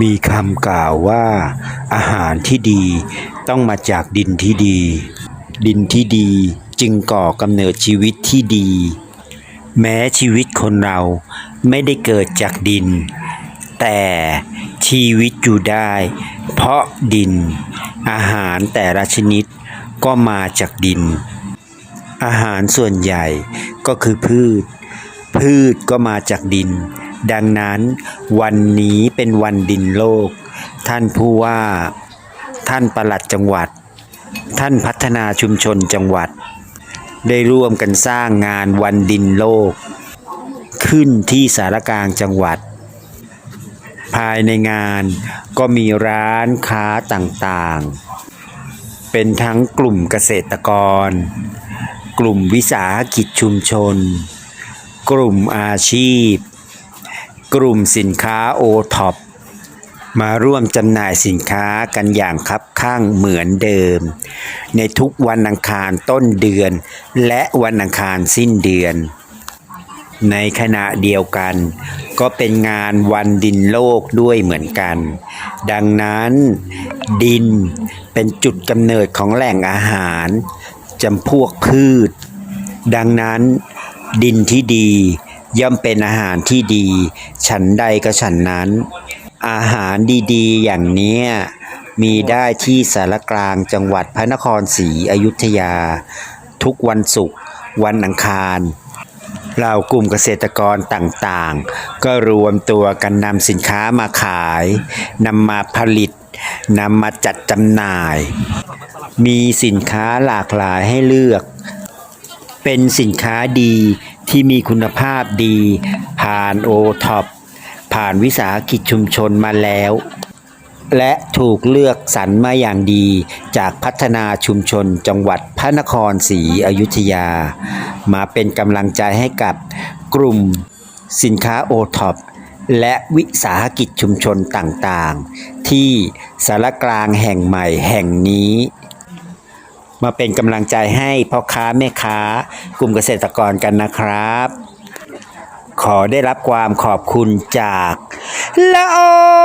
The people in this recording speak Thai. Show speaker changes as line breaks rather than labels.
มีคำกล่าวว่า อาหารที่ดีต้องมาจากดินที่ดี ดินที่ดีจึงก่อกำเนิดชีวิตที่ดี แม้ชีวิตคนเราไม่ได้เกิดจากดิน แต่ชีวิตอยู่ได้ เพราะดิน อาหารแต่ละชนิดก็มาจากดิน อาหารส่วนใหญ่ก็คือพืช พืชก็มาจากดิน ดังนั้น วันนี้เป็นวันดินโลก ท่านผู้ว่า ท่านปลัดจังหวัด ท่านพัฒนาชุมชนจังหวัด ได้ร่วมกันสร้างงานวันดินโลก ขึ้นที่สารกลางจังหวัด ภายในงานก็มีร้านค้าต่างๆ เป็นทั้งกลุ่มเกษตรกร กลุ่มวิสาหกิจชุมชน กลุ่มอาชีพ กลุ่มสินค้าโอท็อปมาร่วมจำหน่ายสินค้ากันอย่างคับข้างเหมือนเดิม ในทุกวันอังคารต้นเดือน และวันอังคารสิ้นเดือน ในขณะเดียวกัน ก็เป็นงานวันดินโลกด้วยเหมือนกัน ดังนั้นดินเป็นจุดกำเนิดของแหล่งอาหารจำพวกพืช ดังนั้นดินที่ดี ย่อมเป็นอาหารที่ดี ฉันใดก็ฉันนั้น อาหารดีๆ อย่างเนี้ยมีได้ที่สารกลางจังหวัดพระนครศรีอยุธยา ทุกวันศุกร์วันอังคารเหล่ากลุ่มเกษตรกรต่างๆ ก็รวมตัวกันนำสินค้ามาขายนำมาผลิตนำมาจัดจำหน่าย มีสินค้าหลากหลายให้เลือก เป็นสินค้าดี ที่มีคุณภาพดี ผ่านโอท็อปผ่านวิสาหกิจชุมชนมาแล้ว และถูกเลือกสรรมาอย่างดีจากพัฒนาชุมชนจังหวัดพระนครศรีอยุธยา มาเป็นกำลังใจให้กับกลุ่มสินค้าโอท็อปและวิสาหกิจชุมชนต่างๆ ที่สารกลางแห่งใหม่แห่งนี้ มาเป็นกำลังใจให้พ่อค้าแม่ค้ากลุ่มเกษตรกรกันนะครับ ขอได้รับความขอบคุณจากละออ